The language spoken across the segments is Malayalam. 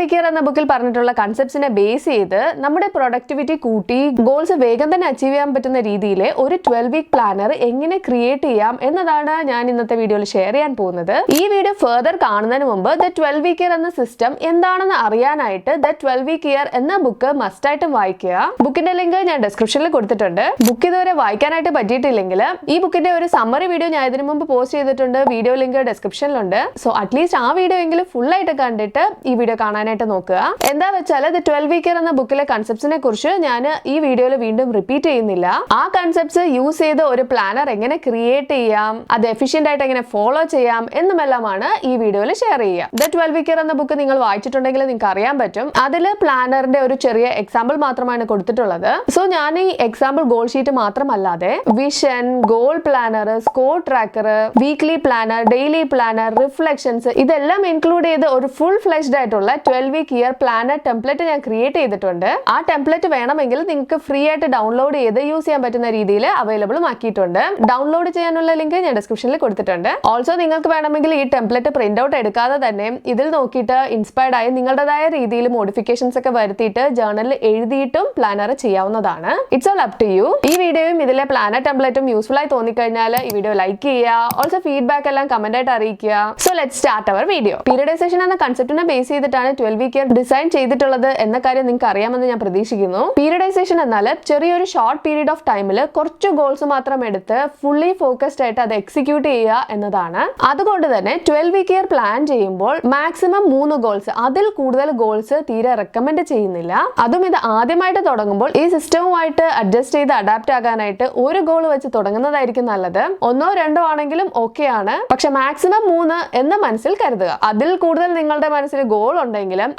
വീക്ക് എന്ന ബുക്കിൽ പറഞ്ഞിട്ടുള്ള കൺസെപ്റ്റ്സിനെ ബേസ് ചെയ്ത് നമ്മുടെ പ്രൊഡക്ടിവിറ്റി കൂട്ടി ഗോൾസ് വേഗം തന്നെ അച്ചീവ് ചെയ്യാൻ പറ്റുന്ന രീതിയിൽ ഒരു ട്വൽവ് വീക്ക് പ്ലാനർ എങ്ങനെ ക്രിയേറ്റ് ചെയ്യാം എന്നതാണ് ഞാൻ ഇന്നത്തെ വീഡിയോയിൽ ഷെയർ ചെയ്യാൻ പോകുന്നത്. ഈ വീഡിയോ ഫെർദർ കാണുന്നതിന് മുമ്പ് ദ ട്വൽവ് വീക്ക് ഇയർ എന്ന സിസ്റ്റം എന്താണെന്ന് അറിയാനായിട്ട് ദ ട്വൽവ് വീക്ക് ഇയർ എന്ന ബുക്ക് മസ്റ്റ് മസ്റ്റായിട്ടും വായിക്കുക. ബുക്കിന്റെ ലിങ്ക് ഞാൻ ഡിസ്ക്രിപ്ഷനിൽ കൊടുത്തിട്ടുണ്ട്. ബുക്ക് ഇതുവരെ വായിക്കാനായിട്ട് പറ്റിയിട്ടില്ലെങ്കിൽ ഈ ബുക്കിന്റെ ഒരു സമ്മറി വീഡിയോ ഞാൻ ഇതിനു മുമ്പ് പോസ്റ്റ് ചെയ്തിട്ടുണ്ട്. വീഡിയോ ലിങ്ക് ഡിസ്ക്രിപ്ഷനിലുണ്ട് സോ അറ്റ്ലീസ്റ്റ് ആ വീഡിയോ എങ്കിലും ഫുൾ ആയിട്ട് കണ്ടിട്ട് ഈ വീഡിയോ കാണാനായിട്ട് നോക്കുക. എന്താ വെച്ചാൽ ദ ട്വൽവ് വീക്കർ എന്ന ബുക്കിലെ കൺസെപ്റ്റ്സിനെ കുറിച്ച് ഞാൻ ഈ വീഡിയോയിൽ വീണ്ടും റിപ്പീറ്റ് ചെയ്യുന്നില്ല. ആ കൺസെപ്റ്റ്സ് യൂസ് ചെയ്ത് ഒരു പ്ലാനർ എങ്ങനെ ക്രിയേറ്റ് ചെയ്യാം അത് എഫിഷ്യന്റ് ആയിട്ട് എങ്ങനെ ഫോളോ ചെയ്യാം എന്നുമെല്ലാമാണ് ഈ വീഡിയോയിൽ ഷെയർ ചെയ്യുക. ദ ട്വൽവ് വീക്കർ എന്ന ബുക്ക് നിങ്ങൾ വായിച്ചിട്ടുണ്ടെങ്കിൽ നിങ്ങൾക്ക് അറിയാൻ പറ്റും. അതിൽ പ്ലാനറിന്റെ ഒരു ചെറിയ എക്സാമ്പിൾ മാത്രമാണ് കൊടുത്തിട്ടുള്ളത്. സോ ഞാൻ ഈ എക്സാമ്പിൾ ഗോൾ ഷീറ്റ് മാത്രമല്ലാതെ vision goal planner score tracker weekly planner daily planner reflections ഇതെല്ലാം ഇൻക്ലൂഡ് ചെയ്ത് ഒരു ഫുൾ ഫ്ലെഷ്ഡ് ആയിട്ടുള്ള twelve week year planner template ഞാൻ ക്രിയേറ്റ് ചെയ്തിട്ടുണ്ട്. ആ ടെംപ്ലേറ്റ് വേണമെങ്കിൽ നിങ്ങൾക്ക് ഫ്രീ ആയിട്ട് ഡൗൺലോഡ് ചെയ്ത് യൂസ് ചെയ്യാൻ പറ്റുന്ന രീതിയിൽ അവൈലബിൾ ആക്കിയിട്ടുണ്ട്. ഡൗൺലോഡ് ചെയ്യാനുള്ള ലിങ്ക് ഞാൻ ഡിസ്ക്രിപ്ഷനിൽ കൊടുത്തിട്ടുണ്ട്. ഓൾസോ നിങ്ങൾക്ക് വേണമെങ്കിൽ ഈ ടെംപ്ലേറ്റ് പ്രിന്റ് ഔട്ട് എടുക്കാതെ തന്നെ ഇതിൽ നോക്കിയിട്ട് ഇൻസ്പയർഡ് ആയി നിങ്ങളുടേതായ രീതിയിൽ മോഡിഫിക്കേഷൻസ് ഒക്കെ വരുത്തിയിട്ട് ജേർണലിൽ എഴുതിയിട്ടും പ്ലാനർ ചെയ്യാവുന്നതാണ്. It's all up to you ഈ വീഡിയോയും ഇതിലെ പ്ലാനർ ടെംപ്ലേറ്റും യൂസ്ഫുൾ ആയി തോന്നിക്കഴിഞ്ഞാൽ ഈ വീഡിയോ ലൈക്ക് ചെയ്യുക. ഓൾസോ ഫീഡ്ബാക്ക് എല്ലാം കമന്റ് ആയിട്ട് അറിയിക്കുക. So let start our video periodization എന്ന കൺസെപ്റ്റിനെ ബേസ് ചെയ്തിട്ടാണ് ട്വൽവ് വീക്ക് ഇയർ ഡിസൈൻ ചെയ്തിട്ടുള്ളത് എന്ന കാര്യം നിങ്ങൾക്ക് അറിയാമെന്ന് ഞാൻ പ്രതീക്ഷിക്കുന്നു. പീരിയഡൈസേഷൻ എന്നാൽ ചെറിയൊരു ഷോർട്ട് പീരീഡ് ഓഫ് ടൈമിൽ കുറച്ച് ഗോൾസ് മാത്രം എടുത്ത് ഫുള്ളി ഫോക്കസ്ഡ് ആയിട്ട് അത് എക്സിക്യൂട്ട് ചെയ്യുക എന്നതാണ്. അതുകൊണ്ട് തന്നെ ട്വൽവ് വീക്ക് ഇയർ പ്ലാൻ ചെയ്യുമ്പോൾ മാക്സിമം മൂന്ന് ഗോൾസ് അതിൽ കൂടുതൽ ഗോൾസ് തീരെ റെക്കമെൻഡ് ചെയ്യുന്നില്ല. അതും ഇത് ആദ്യമായിട്ട് തുടങ്ങുമ്പോൾ ഈ സിസ്റ്റവുമായിട്ട് അഡ്ജസ്റ്റ് ചെയ്ത് അഡാപ്റ്റ് ആകാനായിട്ട് ഒരു ഗോൾ വെച്ച് തുടങ്ങുന്നതായിരിക്കും നല്ലത്. ഒന്നോ രണ്ടോ ആണെങ്കിലും ഓക്കെ ആണ് പക്ഷെ മാക്സിമം മൂന്ന് എന്ന് മനസ്സിൽ കരുതുക. അതിൽ കൂടുതൽ നിങ്ങളുടെ മനസ്സിൽ ഗോൾ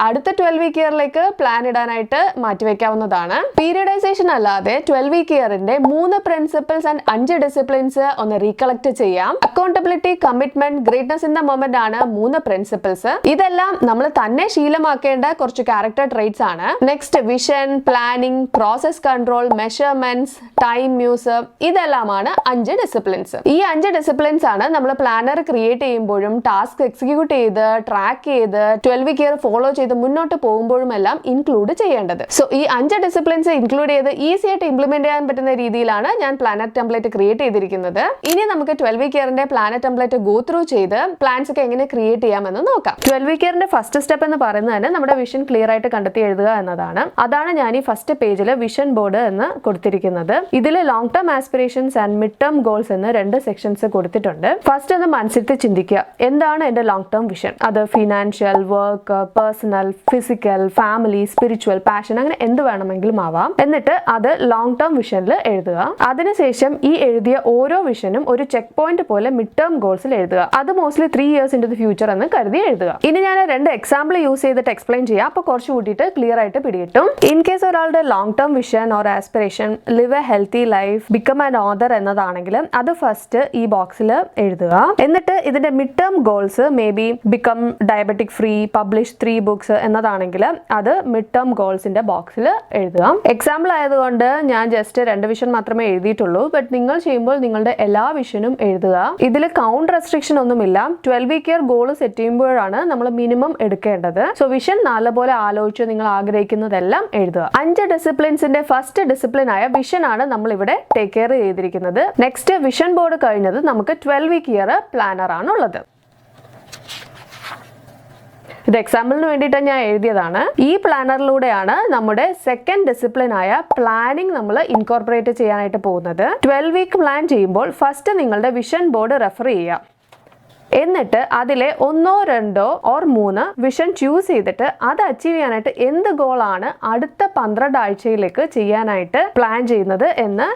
അടുത്ത ട്വൽവ് വീക്ക് ഇയറിലേക്ക് പ്ലാൻ ഇടാനായിട്ട് മാറ്റിവെക്കാവുന്നതാണ്. പീരിയഡൈസേഷൻ അല്ലാതെ ട്വൽവ് വീക്ക് ഇയറിന്റെ മൂന്ന് പ്രിൻസിപ്പിൾസ് ആൻഡ് അഞ്ച് ഡിസിപ്ലിൻസ് ഒന്ന് റീകളക്ട് ചെയ്യാം. Accountability commitment greatness in the moment ആണ് മൂന്ന് പ്രിൻസിപ്പിൾസ് ഇതെല്ലാം നമ്മൾ തന്നെ ശീലമാക്കേണ്ട കുറച്ച് ക്യാരക്ടർ ട്രേറ്റ്സ് ആണ്. Next vision planning process control measurements time use ഇതെല്ലാമാണ് അഞ്ച് ഡിസിപ്ലിൻസ് ഈ അഞ്ച് ഡിസിപ്ലിൻസ് ആണ് നമ്മൾ പ്ലാനർ ക്രിയേറ്റ് ചെയ്യുമ്പോഴും ടാസ്ക് എക്സിക്യൂട്ട് ചെയ്ത് ട്രാക്ക് ചെയ്ത് ട്വൽവ് ഇയർ ഫോളോ ചെയ്ത് മുന്നോട്ട് പോകുമ്പോഴുമെല്ലാം ഇൻക്ലൂഡ് ചെയ്യേണ്ടത്. സോ ഈ അഞ്ച് ഡിസിപ്ലിൻസ് ഇൻക്ലൂഡ് ചെയ്ത് ഈസി ആയിട്ട് ഇംപ്ലിമെന്റ് ചെയ്യാൻ പറ്റുന്ന രീതിയിലാണ് ഞാൻ പ്ലാനറ്റ് ടെംപ്ലേറ്റ് ക്രിയേറ്റ് ചെയ്തിരിക്കുന്നത്. ഇനി നമുക്ക് ട്വൽവ് കെയറിന്റെ പ്ലാനറ്റ് ടെംപ്ലേറ്റ് ഗോ ത്രൂ ചെയ്ത് പ്ലാൻസ് ഒക്കെ എങ്ങനെ ക്രിയേറ്റ് ചെയ്യാമെന്ന് നോക്കാം. ട്വൽവ് കെയറിന്റെ ഫസ്റ്റ് സ്റ്റെപ്പ് എന്ന് പറയുന്നത് തന്നെ നമ്മുടെ വിഷൻ ക്ലിയർ ആയിട്ട് കണ്ടെത്തി എഴുതുക എന്നതാണ്. അതാണ് ഞാൻ ഈ ഫസ്റ്റ് പേജിൽ വിഷൻ ബോർഡ് എന്ന് കൊടുത്തിരിക്കുന്നത്. ഇതിൽ long term aspirations and mid term goals എന്ന് രണ്ട് സെക്ഷൻസ് കൊടുത്തിട്ടുണ്ട്. ഫസ്റ്റ് ഒന്ന് മനസ്സിൽ ചിന്തിക്കുക. എന്താണ് എന്റെ ലോങ് ടേം വിഷൻ അത് financial work personal physical family spiritual passion അങ്ങനെ എന്ത് വേണമെങ്കിലും ആവാം. എന്നിട്ട് അത് ലോങ് ടേം വിഷനിൽ എഴുതുക. അതിനുശേഷം ഈ എഴുതിയ ഓരോ വിഷനും ഒരു ചെക്ക് പോയിന്റ് പോലെ മിഡ് ടേം ഗോൾസിൽ എഴുതുക. അത് mostly three years into future എന്ന് കരുതി എഴുതുക. ഇനി ഞാൻ രണ്ട് എക്സാമ്പിൾ യൂസ് ചെയ്തിട്ട് എക്സ്പ്ലെയിൻ ചെയ്യാം. അപ്പോൾ കുറച്ച് കൂട്ടിയിട്ട് ക്ലിയർ ആയിട്ട് പിടികിട്ടും. ഇൻ കേസ് ഒരാളുടെ long term vision or aspiration live a healthy life become another എന്നതാണെങ്കിൽ അത് ഫസ്റ്റ് ഈ ബോക്സിൽ എഴുതുക. എന്നിട്ട് ഇതിന്റെ mid term goals maybe become diabetic free publish three books എന്നതാണെങ്കിൽ അത് മിഡ് ടേം ഗോൾസിന്റെ ബോക്സിൽ എഴുതുക. എക്സാമ്പിൾ ആയതുകൊണ്ട് ഞാൻ ജസ്റ്റ് രണ്ട് വിഷൻ മാത്രമേ എഴുതിയിട്ടുള്ളൂ. ബട്ട് നിങ്ങൾ ചെയ്യുമ്പോൾ നിങ്ങളുടെ എല്ലാ വിഷനും എഴുതുക. ഇതിൽ കൗണ്ട് റെസ്ട്രിക്ഷൻ ഒന്നുമില്ല. Twelve week year goal set ചെയ്യുമ്പോഴാണ് നമ്മൾ മിനിമം എടുക്കേണ്ടത്. സോ വിഷൻ നല്ലപോലെ ആലോചിച്ച് നിങ്ങൾ ആഗ്രഹിക്കുന്നതെല്ലാം എഴുതുക. അഞ്ച് ഡിസിപ്ലിൻസിന്റെ ഫസ്റ്റ് ഡിസിപ്ലിൻ ആയ വിഷൻ ആണ് നമ്മൾ ഇവിടെ ടേക്ക് കെയർ ചെയ്തിരിക്കുന്നത്. നെക്സ്റ്റ് വിഷൻ ബോർഡ് കഴിഞ്ഞത് നമുക്ക് ട്വൽവ് വീക്ക് ഇയർ പ്ലാനർ ആണ് ഉള്ളത് ഇത് എക്സാമ്പിളിന് വേണ്ടിയിട്ട് ഞാൻ എഴുതിയതാണ്. ഈ പ്ലാനറിലൂടെയാണ് നമ്മുടെ സെക്കൻഡ് ഡിസിപ്ലിൻ ആയ പ്ലാനിംഗ് നമ്മൾ ഇൻകോർപ്പറേറ്റ് ചെയ്യാനായിട്ട് പോകുന്നത്. ട്വൽവ് വീക്ക് പ്ലാൻ ചെയ്യുമ്പോൾ ഫസ്റ്റ് നിങ്ങളുടെ വിഷൻ ബോർഡ് റെഫർ ചെയ്യുക. എന്നിട്ട് അതിലെ ഒന്നോ രണ്ടോ ഓർ മൂന്ന് വിഷൻ ചൂസ് ചെയ്തിട്ട് അത് അച്ചീവ് ചെയ്യാനായിട്ട് എന്ത് ഗോളാണ് അടുത്ത പന്ത്രണ്ട് ആഴ്ചയിലേക്ക് ചെയ്യാനായിട്ട് പ്ലാൻ ചെയ്യുന്നത് എന്ന്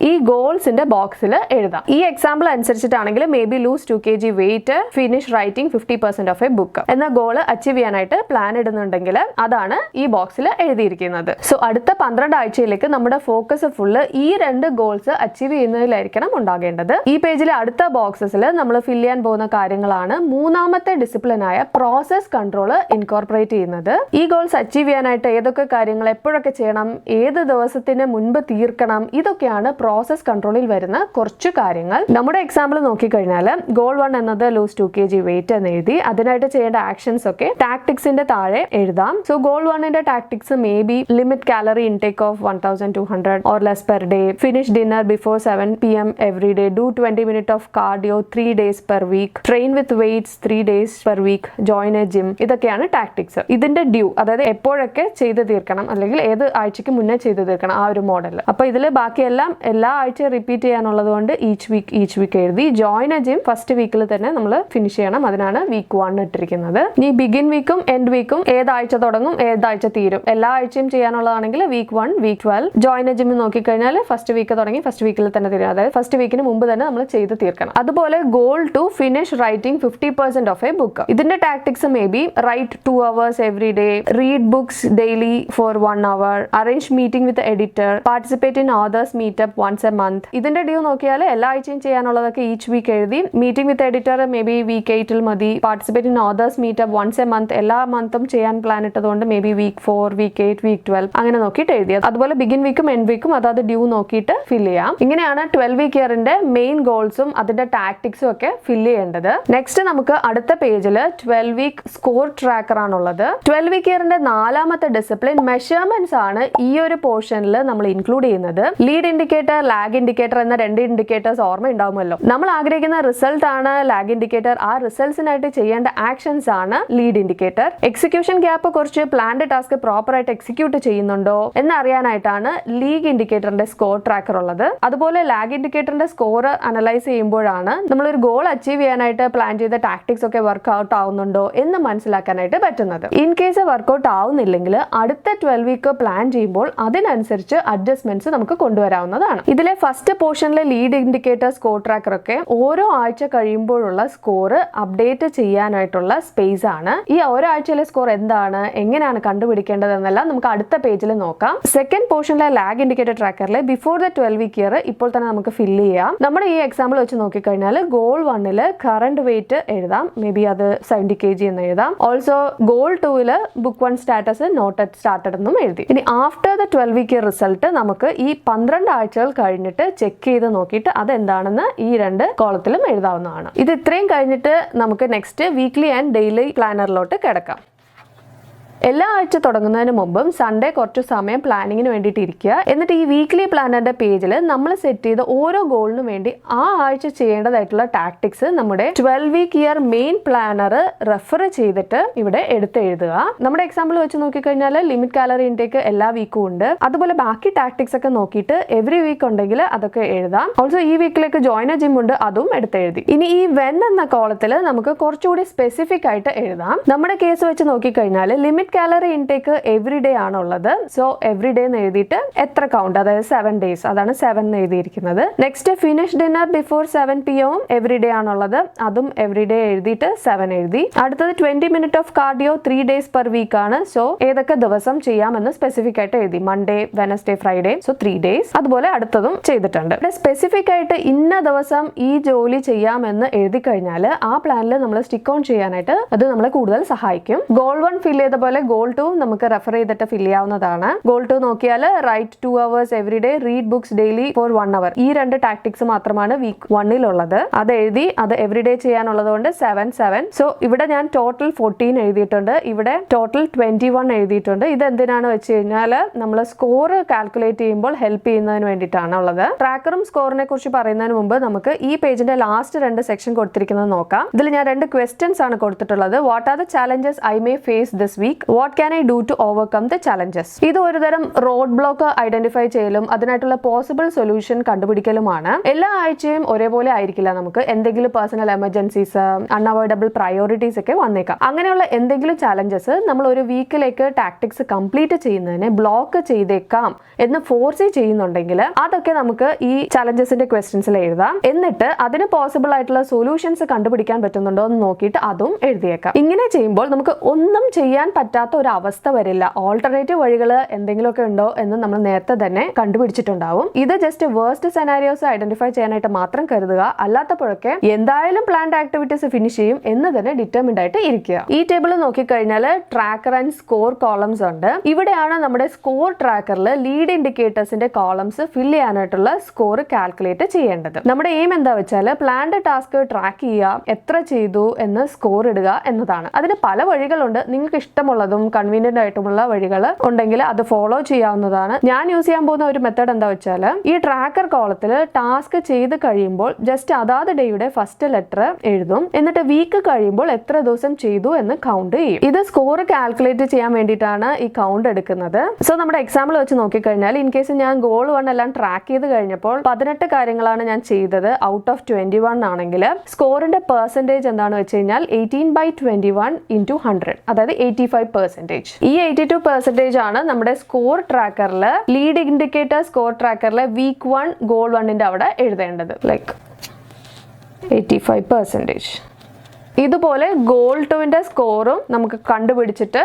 ഈ ഗോൾസിന്റെ ബോക്സിൽ എഴുതാം. ഈ example അനുസരിച്ചിട്ടാണെങ്കിൽ maybe lose two K G weight finish writing fifty percent of a book എന്ന ഗോൾ അച്ചീവ് ചെയ്യാനായിട്ട് പ്ലാൻ ഇടുന്നുണ്ടെങ്കിൽ അതാണ് ഈ ബോക്സിൽ എഴുതിയിരിക്കുന്നത്. സോ അടുത്ത പന്ത്രണ്ട് ആഴ്ചയിലേക്ക് നമ്മുടെ ഫോക്കസ് ഫുള്ള് ഈ രണ്ട് ഗോൾസ് അച്ചീവ് ചെയ്യുന്നതിലായിരിക്കണം ഉണ്ടാകേണ്ടത്. ഈ പേജിലെ അടുത്ത ബോക്സസിൽ നമ്മൾ ഫിൽ ചെയ്യാൻ പോകുന്ന കാര്യങ്ങളാണ് മൂന്നാമത്തെ ഡിസിപ്ലിനായ പ്രോസസ് കൺട്രോൾ ഇൻകോർപ്പറേറ്റ് ചെയ്യുന്നത്. ഈ ഗോൾസ് അച്ചീവ് ചെയ്യാനായിട്ട് ഏതൊക്കെ കാര്യങ്ങൾ എപ്പോഴൊക്കെ ചെയ്യണം ഏത് ദിവസത്തിന് മുൻപ് തീർക്കണം ഇതൊക്കെയാണ് പ്രോസസ് കൺട്രോളിൽ വരുന്ന കുറച്ച് കാര്യങ്ങൾ. നമ്മുടെ എക്സാമ്പിൾ നോക്കിക്കഴിഞ്ഞാൽ ഗോൾ വൺ എന്നത് lose two K G weight എന്ന് എഴുതി അതിനായിട്ട് ചെയ്യേണ്ട ആക്ഷൻസ് ഒക്കെ ടാക്ടിക്സിന്റെ താഴെ എഴുതാം. സോ ഗോൾ വണ്ണിന്റെ tactics maybe limit calorie intake of one thousand two hundred or less per day finish dinner before seven P M every day do twenty minute of cardio three days per week train with weights three days per week join a gym ഇതൊക്കെയാണ് ടാക്ടിക്സ് ഇതിന്റെ ഡ്യൂ അതായത് എപ്പോഴൊക്കെ ചെയ്ത് തീർക്കണം അല്ലെങ്കിൽ ഏത് ആഴ്ചക്ക് മുന്നേ ചെയ്ത് തീർക്കണം ആ ഒരു മോഡൽ അപ്പൊ ഇതിൽ ബാക്കിയെല്ലാം എല്ലാ ആഴ്ചയും റിപ്പീറ്റ് ചെയ്യാനുള്ളത് കൊണ്ട് ഈച്ച് വീക്ക് ഈച്ച് വീക്ക് എഴുതി ജോയിൻ എ ജിം ഫസ്റ്റ് വീക്കിൽ തന്നെ നമ്മൾ ഫിനിഷ് ചെയ്യണം. അതിനാണ് വീക്ക് വൺ ഇട്ടിരിക്കുന്നത്. ഈ ബിഗിൻ വീക്കും എൻഡ് വീക്കും ഏതാഴ്ച തുടങ്ങും ഏതാഴ്ച തീരും. എല്ലാ ആഴ്ചയും ചെയ്യാനുള്ളതാണെങ്കിൽ week one week twelve join a gym നോക്കിക്കഴിഞ്ഞാൽ ഫസ്റ്റ് വീക്ക് തുടങ്ങി ഫസ്റ്റ് വീക്കിൽ തന്നെ തീരും. അതായത് ഫസ്റ്റ് വീക്കിന് മുമ്പ് തന്നെ നമ്മൾ ചെയ്ത് തീർക്കണം. അതുപോലെ goal two finish writing fifty percent of a book ഇതിന്റെ tactics maybe write two hours every day read books daily for one hour arrange meeting with editor participate in authors meetup once a month ഇതിന്റെ ഡ്യൂ നോക്കിയാൽ എല്ലാ ആഴ്ചയും ചെയ്യാനുള്ളതൊക്കെ ഈച്ച് വീക്ക് എഴുതി meeting with editor maybe week എയ്റ്റിൽ മതി. Participate in authors meetup once a month എല്ലാ മന്തും ചെയ്യാൻ plan ഇട്ടതുകൊണ്ട് maybe week four week eight week twelve അങ്ങനെ നോക്കിയിട്ട് എഴുതിയത്. അതുപോലെ ബിഗിൻ വീക്കും എൻഡ് വീക്കും അതായത് ഡ്യൂ നോക്കിയിട്ട് ഫിൽ ചെയ്യാം. ഇങ്ങനെയാണ് ട്വൽവ് വീക്ക് ഇയറിന്റെ മെയിൻ ഗോൾസും അതിന്റെ ടാക്ടിക്സും ഒക്കെ ഫിൽ ചെയ്യേണ്ടത്. നെക്സ്റ്റ് നമുക്ക് അടുത്ത പേജിൽ ട്വൽവ് വീക്ക് സ്കോർ ട്രാക്കർ ആണുള്ളത്. ട്വൽവ് വീക്ക് ഇയറിന്റെ നാലാമത്തെ ഡിസിപ്ലിൻ മെഷർമെന്റ്സ് ആണ് ഈ ഒരു പോർഷനിൽ നമ്മൾ ഇൻക്ലൂഡ് ചെയ്യുന്നത്. ലീഡ് ഇൻഡിക്കേറ്റർ ലാഗ് ഇൻഡിക്കേറ്റർ എന്ന രണ്ട് ഇൻഡിക്കേറ്റേഴ്സ് ഓർമ്മ ഉണ്ടാവുമല്ലോ നമ്മൾ ആഗ്രഹിക്കുന്ന റിസൾട്ട് ആണ് ലാഗ് ഇൻഡിക്കേറ്റർ ആ റിസൾട്ട്സിനായിട്ട് ചെയ്യേണ്ട ആക്ഷൻസ് ആണ് ലീഡ് ഇൻഡിക്കേറ്റർ എക്സിക്യൂഷൻ ഗ്യാപ്പ് കുറച്ച് പ്ലാൻഡ് ടാസ്ക് പ്രോപ്പർ ആയിട്ട് എക്സിക്യൂട്ട് ചെയ്യുന്നുണ്ടോ എന്നറിയാനായിട്ടാണ് ലീഗ് ഇൻഡിക്കേറ്ററിന്റെ സ്കോർ ട്രാക്കർ ഉള്ളത്. അതുപോലെ ലാഗ് ഇൻഡിക്കേറ്ററിന്റെ സ്കോർ അനലൈസ് ചെയ്യുമ്പോഴാണ് നമ്മൾ ഒരു ഗോൾ അച്ചീവ് ചെയ്യാനായിട്ട് പ്ലാൻ ചെയ്ത ടാക്ടിക്സ് ഒക്കെ വർക്ക്ഔട്ട് ആവുന്നുണ്ടോ എന്ന് മനസ്സിലാക്കാനായിട്ട് പറ്റുന്നത്. ഇൻ കേസ് വർക്ക്ഔട്ട് ആവുന്നില്ലെങ്കിൽ അടുത്ത ട്വൽവ് വീക്ക് പ്ലാൻ ചെയ്യുമ്പോൾ അതിനനുസരിച്ച് അഡ്ജസ്റ്റ്മെന്റ്സ് നമുക്ക് കൊണ്ടുവരാവുന്നതാണ്. ഇതിലെ ഫസ്റ്റ് പോർഷനിലെ ലീഡ് ഇൻഡിക്കേറ്റർ സ്കോർ ട്രാക്കറൊക്കെ ഓരോ ആഴ്ച കഴിയുമ്പോഴുള്ള സ്കോർ അപ്ഡേറ്റ് ചെയ്യാനായിട്ടുള്ള സ്പേസ് ആണ്. ഈ ഓരോ ആഴ്ചയിലെ സ്കോർ എന്താണ്? എങ്ങനെയാണ് കണ്ടുപിടിക്കേണ്ടത് എന്നെല്ലാം നമുക്ക് അടുത്ത പേജിൽ നോക്കാം. സെക്കൻഡ് പോർഷനിലെ lag indicator ട്രാക്കറിലെ before the twelve week year ഇപ്പോൾ തന്നെ നമുക്ക് ഫില്ല് ചെയ്യാം. നമ്മുടെ ഈ എക്സാമ്പിൾ വെച്ച് നോക്കിക്കഴിഞ്ഞാൽ ഗോൾ വണ്ണിൽ കറണ്ട് വെയിറ്റ് എഴുതാം. മേ ബി അത് സെവന്റി കെ ജി എന്ന് എഴുതാം. ഓൾസോ ഗോൾ ടൂവിൽ book one status not started എന്നും എഴുതി. ഇനി after the twelve week year result നമുക്ക് ഈ പന്ത്രണ്ട് കഴിഞ്ഞിട്ട് ചെക്ക് ചെയ്ത് നോക്കിയിട്ട് അതെന്താണെന്ന് ഈ രണ്ട് കോളത്തിലും എഴുതാവുന്നതാണ്. ഇത് ഇത്രയും കഴിഞ്ഞിട്ട് നമുക്ക് നെക്സ്റ്റ് വീക്ക്ലി ആൻഡ് ഡെയിലി പ്ലാനറിലോട്ട് കിടക്കാം. എല്ലാ ആഴ്ച തുടങ്ങുന്നതിന് മുമ്പും സൺഡേ കുറച്ച് സമയം പ്ലാനിങ്ങിന് വേണ്ടിയിട്ട് ഇരിക്കുക എന്നിട്ട് ഈ വീക്ക്ലി പ്ലാനറിന്റെ പേജിൽ നമ്മൾ സെറ്റ് ചെയ്ത ഓരോ ഗോളിനും വേണ്ടി ആ ആഴ്ച ചെയ്യേണ്ടതായിട്ടുള്ള ടാക്ടിക്സ് നമ്മുടെ twelve week year main planner refer ചെയ്തിട്ട് ഇവിടെ എടുത്ത് എഴുതുക. നമ്മുടെ എക്സാമ്പിൾ വെച്ച് നോക്കിക്കഴിഞ്ഞാൽ ലിമിറ്റ് കാലറി ഇൻടേക്ക് എല്ലാ വീക്കും ഉണ്ട്. അതുപോലെ ബാക്കി ടാക്ടിക്സ് ഒക്കെ നോക്കിയിട്ട് എവറി വീക്ക് ഉണ്ടെങ്കിൽ അതൊക്കെ എഴുതാം. ഓൾസോ ഈ വീക്കിലേക്ക് ജോയിൻ ജിം ഉണ്ട് അതും എടുത്തെഴുതി ഇനി ഈ വെൻ എന്ന കോളത്തിൽ നമുക്ക് കുറച്ചുകൂടി സ്പെസിഫിക് ആയിട്ട് എഴുതാം. നമ്മുടെ കേസ് വെച്ച് നോക്കിക്കഴിഞ്ഞാൽ limit calorie intake every day ആണുള്ളത്. സോ എവറി ഡേ എന്ന് എഴുതിയിട്ട് എത്ര കൗണ്ട് അതായത് സെവൻ ഡേയ്സ് അതാണ് സെവൻ എന്ന് എഴുതിയിരിക്കുന്നത്. Next finish dinner before seven P M every day ആണുള്ളത്. അതും എവറി ഡേ എഴുതിയിട്ട് സെവൻ എഴുതി. അടുത്തത് twenty minute of cardio three days per week ആണ്. സോ ഏതൊക്കെ ദിവസം ചെയ്യാമെന്ന് സ്പെസിഫിക് ആയിട്ട് എഴുതി. Monday Wednesday Friday so three days അതുപോലെ അടുത്തതും ചെയ്തിട്ടുണ്ട്. സ്പെസിഫിക് ആയിട്ട് ഇന്ന ദിവസം ഈ ജോലി ചെയ്യാമെന്ന് എഴുതി കഴിഞ്ഞാൽ ആ പ്ലാനിൽ നമ്മൾ സ്റ്റിക്ക് ഓൺ ചെയ്യാനായിട്ട് അത് നമ്മളെ കൂടുതൽ സഹായിക്കും. ഗോൾ വൺ ഫിൽ ചെയ്ത പോലെ ഗോൾ ടു നമുക്ക് റെഫർ ചെയ്തിട്ട് ഫില്ല് ചെയ്യാവുന്നതാണ്. ഗോൾ ടു നോക്കിയാൽ write two hours every day read books daily for one hour ഈ രണ്ട് ടാക്ടിക്സ് മാത്രമാണ് വീക്ക് വണ്ണിലുള്ളത് അത് എഴുതി അത് എവറി ഡേ ചെയ്യാനുള്ളത് കൊണ്ട് സെവൻ സെവൻ സോ ഇവിടെ ഞാൻ ടോട്ടൽ ഫോർട്ടീൻ എഴുതിയിട്ടുണ്ട്. ഇവിടെ ടോട്ടൽ ട്വന്റി വൺ എഴുതിയിട്ടുണ്ട്. ഇത് എന്തിനാണ് വെച്ച് കഴിഞ്ഞാൽ നമ്മൾ സ്കോർ കാൽക്കുലേറ്റ് ചെയ്യുമ്പോൾ ഹെൽപ്പ് ചെയ്യുന്നതിന് വേണ്ടിയിട്ടാണ് ഉള്ളത്. ട്രാക്കറും സ്കോറിനെ കുറിച്ച് പറയുന്നതിന് മുമ്പ് നമുക്ക് ഈ പേജിന്റെ ലാസ്റ്റ് രണ്ട് സെക്ഷൻ കൊടുത്തിരിക്കുന്നത് നോക്കാം. ഇതിൽ ഞാൻ രണ്ട് ക്വസ്റ്റ്യൻസ് ആണ് കൊടുത്തിട്ടുള്ളത്. What are the challenges I may face this week what can I do to overcome the challenges ഇത് ഒരുതരം റോഡ് ബ്ലോക്ക് ഐഡന്റിഫൈ ചെയ്യലും അതിനായിട്ടുള്ള പോസിബിൾ സൊല്യൂഷൻ കണ്ടുപിടിക്കലുമാണ്. എല്ലാ ആഴ്ചയും ഒരേപോലെ ആയിരിക്കില്ല നമുക്ക്. എന്തെങ്കിലും പേഴ്സണൽ എമർജൻസീസ് അൺഅവോയ്ഡബിൾ പ്രയോറിറ്റീസ് ഒക്കെ വന്നേക്കാം. അങ്ങനെയുള്ള എന്തെങ്കിലും ചലഞ്ചസ് നമ്മൾ ഒരു വീക്കിലേക്ക് ടാക്ടിക്സ് കംപ്ലീറ്റ് ചെയ്യുന്നതിനെ ബ്ലോക്ക് ചെയ്തേക്കാം എന്ന് ഫോഴ്സ് ചെയ്യുന്നുണ്ടെങ്കിൽ അതൊക്കെ നമുക്ക് ഈ ചലഞ്ചസിന്റെ ക്വസ്റ്റ്യൻസിൽ എഴുതാം. എന്നിട്ട് അതിന് പോസിബിൾ ആയിട്ടുള്ള സൊല്യൂഷൻസ് കണ്ടുപിടിക്കാൻ പറ്റുന്നുണ്ടോ എന്ന് നോക്കിയിട്ട് അതും എഴുതിയേക്കാം. ഇങ്ങനെ ചെയ്യുമ്പോൾ നമുക്ക് ഒന്നും ചെയ്യാൻ പറ്റാത്ത പറ്റാത്ത ഒരു അവസ്ഥ വരില്ല. ഓൾട്ടർനേറ്റീവ് വഴികൾ എന്തെങ്കിലുമൊക്കെ ഉണ്ടോ എന്ന് നമ്മൾ നേരത്തെ തന്നെ കണ്ടുപിടിച്ചിട്ടുണ്ടാവും. ഇത് ജസ്റ്റ് വേർസ്റ്റ് സെനാരിയോസ് ഐഡന്റിഫൈ ചെയ്യാനായിട്ട് മാത്രം കരുതുക. അല്ലാത്തപ്പോഴൊക്കെ എന്തായാലും പ്ലാന്റ് ആക്ടിവിറ്റീസ് ഫിനിഷ് ചെയ്യും എന്ന് തന്നെ ഡിറ്റർമിൻഡ് ആയിട്ട് ഇരിക്കുക. ഈ ടേബിൾ നോക്കിക്കഴിഞ്ഞാൽ ട്രാക്കർ ആൻഡ് സ്കോർ കോളംസ് ഉണ്ട്. ഇവിടെയാണ് നമ്മുടെ സ്കോർ ട്രാക്കറിൽ ലീഡ് ഇൻഡിക്കേറ്റേഴ്സിന്റെ കോളംസ് ഫിൽ ചെയ്യാനായിട്ടുള്ള സ്കോർ കാൽക്കുലേറ്റ് ചെയ്യേണ്ടത്. നമ്മുടെ എയിം എന്താ വെച്ചാൽ പ്ലാന്റ് ടാസ്ക് ട്രാക്ക് ചെയ്യുക എത്ര ചെയ്തു എന്ന് സ്കോർ ഇടുക എന്നതാണ്. അതിന് പല വഴികളുണ്ട്. നിങ്ങൾക്ക് ഇഷ്ടമുള്ളതും കൺവീനിയന്റ് ആയിട്ടുമുള്ള വഴികൾ ഉണ്ടെങ്കിൽ അത് ഫോളോ ചെയ്യാവുന്നതാണ്. ഞാൻ യൂസ് ചെയ്യാൻ പോകുന്ന ഒരു മെത്തേഡ് എന്താ വെച്ചാൽ ഈ ട്രാക്കർ കോളത്തിൽ ടാസ്ക് ചെയ്ത് കഴിയുമ്പോൾ ജസ്റ്റ് അതാത് ഡേയുടെ ഫസ്റ്റ് ലെറ്റർ എഴുതും. എന്നിട്ട് വീക്ക് കഴിയുമ്പോൾ എത്ര ദിവസം ചെയ്തു എന്ന് കൗണ്ട് ചെയ്യും. ഇത് സ്കോർ കാൽക്കുലേറ്റ് ചെയ്യാൻ വേണ്ടിയിട്ടാണ് ഈ കൗണ്ട് എടുക്കുന്നത്. സോ നമ്മുടെ എക്സാമ്പിൾ വെച്ച് നോക്കിക്കഴിഞ്ഞാൽ ഇൻ കേസ് ഞാൻ ഗോൾ വൺ എല്ലാം ട്രാക്ക് ചെയ്ത് കഴിഞ്ഞപ്പോൾ പതിനെട്ട് കാര്യങ്ങളാണ് ഞാൻ ചെയ്തത്. ഔട്ട് ഓഫ് ട്വന്റി വൺ ആണെങ്കിൽ സ്കോറിന്റെ പെർസെന്റേജ് എന്താണെന്ന് വെച്ച് കഴിഞ്ഞാൽ eighteen by twenty one into hundred അതായത് എയ്റ്റി ഫൈവ് പെർസെന്റേജ് ഈ എയ്റ്റി ടു പെർസെന്റേജ് ആണ് നമ്മുടെ സ്കോർ ട്രാക്കറിൽ ലീഡ് ഇൻഡിക്കേറ്റർ സ്കോർ ട്രാക്കറിലെ വീക്ക് വൺ ഗോൾ വണ്ണിന്റെ അവിടെ എഴുതേണ്ടത്. ലൈക്ക് എയ്റ്റി ഫൈവ് പെർസെന്റേജ് ഇതുപോലെ ഗോൾ ടുവിന്റെ സ്കോറും നമുക്ക് കണ്ടുപിടിച്ചിട്ട്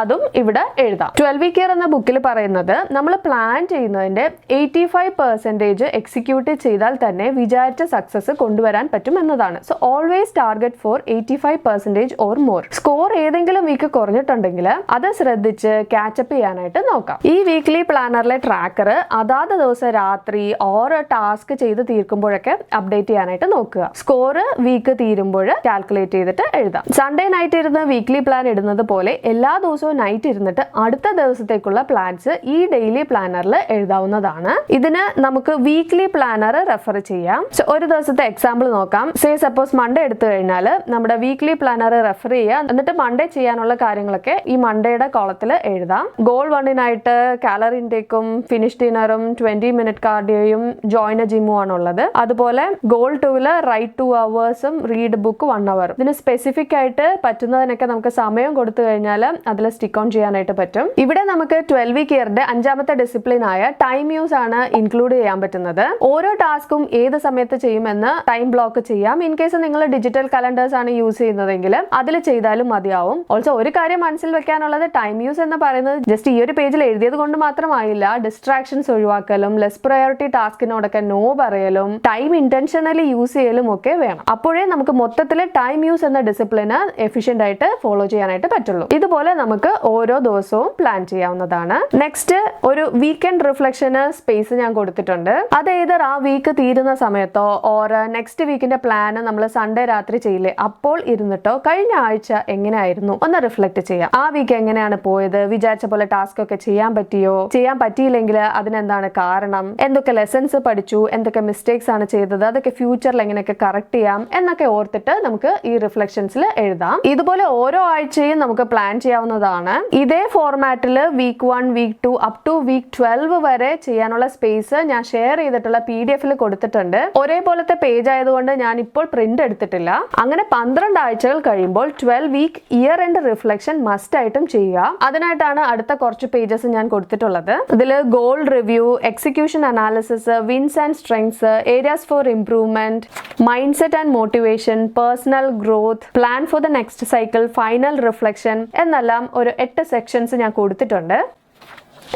അതും ഇവിടെ എഴുതാം. ട്വൽവ് വീക്ക് ഇയർ എന്ന ബുക്കിൽ പറയുന്നത് നമ്മൾ പ്ലാൻ ചെയ്യുന്നതിന്റെ എയ്റ്റി ഫൈവ് പെർസെന്റേജ് എക്സിക്യൂട്ട് ചെയ്താൽ തന്നെ വിചാരിച്ച സക്സസ് കൊണ്ടുവരാൻ പറ്റും എന്നതാണ്. So always target for eighty five percentage or more score ഏതെങ്കിലും വീക്ക് കുറഞ്ഞിട്ടുണ്ടെങ്കിൽ അത് ശ്രദ്ധിച്ച് ക്യാച്ചപ്പ് ചെയ്യാനായിട്ട് നോക്കാം. ഈ വീക്ക്ലി പ്ലാനറിലെ ട്രാക്കർ അതാത് ദിവസം രാത്രി ഓരോ ടാസ്ക് ചെയ്ത് തീർക്കുമ്പോഴൊക്കെ അപ്ഡേറ്റ് ചെയ്യാനായിട്ട് നോക്കുക. സ്കോർ വീക്ക് തീരുമ്പോൾ കാൽക്കുലേറ്റ് ചെയ്തിട്ട് എഴുതാം. സൺഡേ നൈറ്റ് ഇരുന്ന് വീക്ക്ലി പ്ലാൻ ഇടുന്നത് പോലെ എല്ലാ ദിവസവും നൈറ്റ് ഇരുന്നിട്ട് അടുത്ത ദിവസത്തേക്കുള്ള പ്ലാൻസ് ഈ ഡെയിലി പ്ലാനറിൽ എഴുതാവുന്നതാണ്. ഇതിന് നമുക്ക് വീക്ക്ലി പ്ലാനർ റെഫർ ചെയ്യാം. ഒരു ദിവസത്തെ എക്സാമ്പിൾ നോക്കാം. സേ സപ്പോസ് മൺഡേ എടുത്തു കഴിഞ്ഞാൽ നമ്മുടെ വീക്ക്ലി പ്ലാനർ റെഫർ ചെയ്യുക. എന്നിട്ട് മൺഡേ ചെയ്യാനുള്ള കാര്യങ്ങളൊക്കെ ഈ മൺഡേയുടെ കോളത്തിൽ എഴുതാം. ഗോൾ വണ്ണിനായിട്ട് കാലറി ഇൻടേക്കും ഫിനിഷ് ഡിന്നറും ട്വന്റി മിനിറ്റ് കാർഡിയോയും ജോയിൻ ജിമ്മും ആണ് ഉള്ളത് അതുപോലെ ഗോൾ ടൂവിൽ റൈറ്റ് ടു അവേഴ്സും റീഡ് ബുക്ക് വൺ അവർ ഇതിന് സ്പെസിഫിക് ആയിട്ട് പറ്റുന്നതിനൊക്കെ നമുക്ക് സമയം കൊടുത്തു കഴിഞ്ഞാൽ അതിൽ സ്റ്റിക്ക് ഓൺ ചെയ്യാനായിട്ട് പറ്റും. ഇവിടെ നമുക്ക് ട്വൽവ് വീക്ക് ഇയറിന്റെ അഞ്ചാമത്തെ ഡിസിപ്ലിൻ ആയ ടൈം യൂസ് ആണ് ഇൻക്ലൂഡ് ചെയ്യാൻ പറ്റുന്നത്. ഓരോ ടാസ്കും ഏത് സമയത്ത് ചെയ്യുമെന്ന് ടൈം ബ്ലോക്ക് ചെയ്യാം. ഇൻ കേസ് നിങ്ങൾ ഡിജിറ്റൽ കലണ്ടേഴ്സ് ആണ് യൂസ് ചെയ്യുന്നതെങ്കിൽ അതിൽ ചെയ്താലും മതിയാവും. ഓൾസോ ഒരു കാര്യം മനസ്സിൽ വെക്കാനുള്ളത് ടൈം യൂസ് എന്ന് പറയുന്നത് ജസ്റ്റ് ഈ ഒരു പേജിൽ എഴുതിയത് കൊണ്ട് മാത്രമായില്ല. ഡിസ്ട്രാക്ഷൻസ് ഒഴിവാക്കലും ലെസ് പ്രയോറിറ്റി ടാസ്കിനോടൊക്കെ നോ പറയലും ടൈം ഇന്റൻഷനലി യൂസ് ചെയ്യലും ഒക്കെ വേണം. അപ്പോഴേ നമുക്ക് മൊത്തത്തിൽ ടൈം യൂസ് എന്ന ഡിസിപ്ലിന് എഫിഷ്യന്റ് ആയിട്ട് ഫോളോ ചെയ്യാനായിട്ട് പറ്റുള്ളൂ. ഇതുപോലെ നമുക്ക് ഓരോ ദിവസവും പ്ലാൻ ചെയ്യാവുന്നതാണ്. നെക്സ്റ്റ് ഒരു വീക്കെൻഡ് റിഫ്ലക്ഷന് സ്പേസ് ഞാൻ കൊടുത്തിട്ടുണ്ട്. അത് ഏതർ ആ വീക്ക് തീരുന്ന സമയത്തോ ഓർ നെക്സ്റ്റ് വീക്കിന്റെ പ്ലാൻ നമ്മൾ സൺഡേ രാത്രി ചെയ്യില്ലേ അപ്പോൾ ഇരുന്നിട്ടോ കഴിഞ്ഞ ആഴ്ച എങ്ങനെയായിരുന്നു? ഒന്ന് റിഫ്ലക്ട് ചെയ്യാം. ആ വീക്ക് എങ്ങനെയാണ് പോയത്? വിചാരിച്ച പോലെ ടാസ്ക് ഒക്കെ ചെയ്യാൻ പറ്റിയോ? ചെയ്യാൻ പറ്റിയില്ലെങ്കിൽ അതിനെന്താണ് കാരണം? എന്തൊക്കെ ലെസൺസ് പഠിച്ചു? എന്തൊക്കെ മിസ്റ്റേക്സ് ആണ് ചെയ്തത്? അതൊക്കെ ഫ്യൂച്ചറിൽ എങ്ങനെയൊക്കെ കറക്റ്റ് ചെയ്യാം? എന്നൊക്കെ ഓർത്തിട്ട് നമുക്ക് ഈ റിഫ്ലക്ഷൻസിൽ എഴുതാം. ഇതുപോലെ ഓരോ ആഴ്ചയും നമുക്ക് പ്ലാൻ ചെയ്യാവുന്നതാണ് ഇതേ ഫോർമാറ്റിൽ week one week two up to week twelve വരെ ചെയ്യാനുള്ള സ്പേസ് ഞാൻ ഷെയർ ചെയ്തിട്ടുള്ള പി ഡി എഫിൽ കൊടുത്തിട്ടുണ്ട്. ഒരേപോലത്തെ പേജ് ആയതുകൊണ്ട് ഞാൻ ഇപ്പോൾ പ്രിന്റ് എടുത്തിട്ടില്ല. അങ്ങനെ പന്ത്രണ്ട് ആഴ്ചകൾ കഴിയുമ്പോൾ twelve week year end reflection must ആയിട്ടും ചെയ്യുക. അതിനായിട്ടാണ് അടുത്ത കുറച്ച് പേജസ് ഞാൻ കൊടുത്തിട്ടുള്ളത്. ഇതിൽ goal review execution analysis wins and strengths areas for improvement mindset and motivation personal growth plan for the next cycle final reflection എന്നെല്ലാം ഒരു എട്ട് സെക്ഷൻസ് ഞാൻ കൊടുത്തിട്ടുണ്ട്.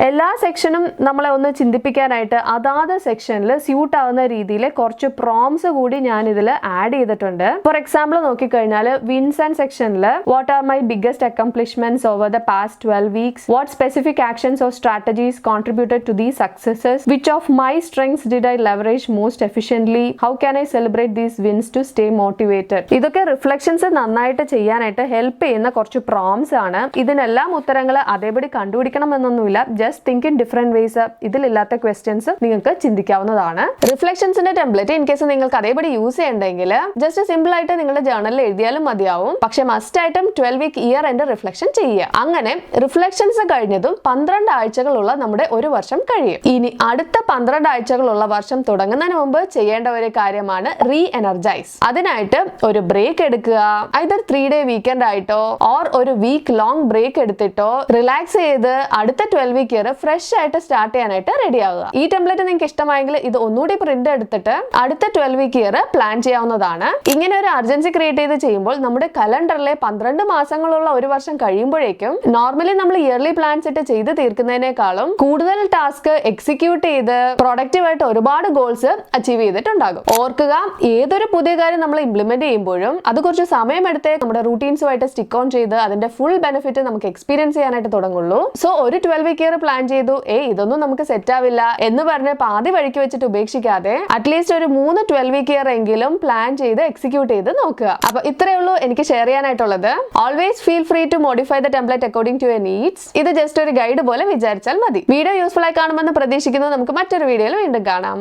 എല്ലാ സെക്ഷനും നമ്മളെ ഒന്ന് ചിന്തിപ്പിക്കാനായിട്ട് അതാത് സെക്ഷനിൽ സ്യൂട്ട് ആവുന്ന രീതിയിൽ കുറച്ച് പ്രോംസ് കൂടി ഞാൻ ഇതിൽ ആഡ് ചെയ്തിട്ടുണ്ട്. ഫോർ എക്സാമ്പിൾ നോക്കിക്കഴിഞ്ഞാൽ വിൻസ് ആൻഡ് സെക്ഷനിൽ what are my biggest accomplishments over the past twelve weeks what specific actions or strategies contributed to these successes which of my strengths did I leverage most efficiently how can I celebrate these wins to stay motivated ഇതൊക്കെ റിഫ്ലക്ഷൻസ് നന്നായിട്ട് ചെയ്യാനായിട്ട് ഹെൽപ്പ് ചെയ്യുന്ന കുറച്ച് പ്രോംസ് ആണ്. ഇതിനെല്ലാം ഉത്തരങ്ങൾ അതേപടി കണ്ടുപിടിക്കണം എന്നൊന്നുമില്ല just think in different ways ഇതിലില്ലാത്ത questions നിങ്ങൾക്ക് ചിന്തിക്കാവുന്നതാണ്. റിഫ്ലക്ഷൻസിന്റെ ടെംപ്ലേറ്റ് ഇൻ കേസ് നിങ്ങൾക്ക് അതേപടി യൂസ് ചെയ്യണ്ടെങ്കിൽ ജസ്റ്റ് സിമ്പിൾ ആയിട്ട് നിങ്ങളുടെ ജേർണലിൽ എഴുതിയാലും മതിയാവും. പക്ഷെ മസ്റ്റ് ആയിട്ടും twelve week year end reflection ചെയ്യുക. അങ്ങനെ റിഫ്ലക്ഷൻസ് കഴിഞ്ഞതും പന്ത്രണ്ട് ആഴ്ചകളുള്ള നമ്മുടെ ഒരു വർഷം കഴിയും. ഇനി അടുത്ത പന്ത്രണ്ട് ആഴ്ചകളുള്ള വർഷം തുടങ്ങുന്നതിന് മുമ്പ് ചെയ്യേണ്ട ഒരു കാര്യമാണ് റീ എനർജൈസ് അതിനായിട്ട് ഒരു ബ്രേക്ക് എടുക്കുക. ഐതർ ത്രീ ഡേ വീക്കെൻഡ് ആയിട്ടോ ഓർ ഒരു വീക്ക് ലോങ് ബ്രേക്ക് എടുത്തിട്ടോ റിലാക്സ് ചെയ്ത് അടുത്ത ട്വൽവ് വീക്ക് ഇയർ ഫ്രഷ് ആയിട്ട് സ്റ്റാർട്ട് ചെയ്യാനായിട്ട് റെഡി ആവുക. ഈ ടെംപ്ലേറ്റ് നിങ്ങൾക്ക് ഇഷ്ടമായെങ്കിൽ ഇത് ഒന്നുകൂടി പ്രിന്റ് എടുത്തിട്ട് അടുത്ത ട്വൽവ് വീക്ക് ഇയർ പ്ലാൻ ചെയ്യാവുന്നതാണ്. ഇങ്ങനെ ഒരു അർജൻസി ക്രിയേറ്റ് ചെയ്ത് ചെയ്യുമ്പോൾ നമ്മുടെ കലണ്ടറിലെ പന്ത്രണ്ട് മാസങ്ങളുള്ള ഒരു വർഷം കഴിയുമ്പോഴേക്കും നോർമലി നമ്മൾ ഇയർലി പ്ലാൻസ് ഇട്ട് ചെയ്ത് തീർക്കുന്നതിനേക്കാളും കൂടുതൽ ടാസ്ക് എക്സിക്യൂട്ട് ചെയ്ത് പ്രൊഡക്റ്റീവായിട്ട് ഒരുപാട് ഗോൾസ് അച്ചീവ് ചെയ്തിട്ടുണ്ടാകും. ഓർക്കുക ഏതൊരു പുതിയ കാര്യം നമ്മൾ ഇംപ്ലിമെന്റ് ചെയ്യുമ്പോഴും അത് കുറച്ച് സമയമെടുത്ത് നമ്മുടെ റൂട്ടീൻസുമായിട്ട് സ്റ്റിക്ക് ഓൺ ചെയ്ത് അതിന്റെ ഫുൾ ബെനിഫിറ്റ് നമുക്ക് എക്സ്പീരിയൻസ് ചെയ്യാനായിട്ട് തുടങ്ങുള്ളൂ. സോ ഒരു ട്വൽവ് ഇയർ പ്ലാൻ ചെയ്തു ഏ ഇതൊന്നും നമുക്ക് സെറ്റ് ആവില്ല എന്ന് പറഞ്ഞ് പാതി വഴിക്ക് വെച്ചിട്ട് ഉപേക്ഷിക്കാതെ അറ്റ്ലീസ്റ്റ് ഒരു മൂന്ന് ട്വൽവ് വീക്ക് ഇയർ എങ്കിലും പ്ലാൻ ചെയ്ത് എക്സിക്യൂട്ട് ചെയ്ത് നോക്കുക. അപ്പൊ ഇത്രയേ ഉള്ളൂ എനിക്ക് share ചെയ്യാനായിട്ടുള്ളത്. Always feel free to modify the template according to your needs ഇത് ജസ്റ്റ് ഒരു ഗൈഡ് പോലെ വിചാരിച്ചാൽ മതി. വീഡിയോ യൂസ്ഫുൾ ആയി കാണുമെന്ന് പ്രതീക്ഷിക്കുന്നു. നമുക്ക് മറ്റൊരു വീഡിയോയിൽ വീണ്ടും കാണാം.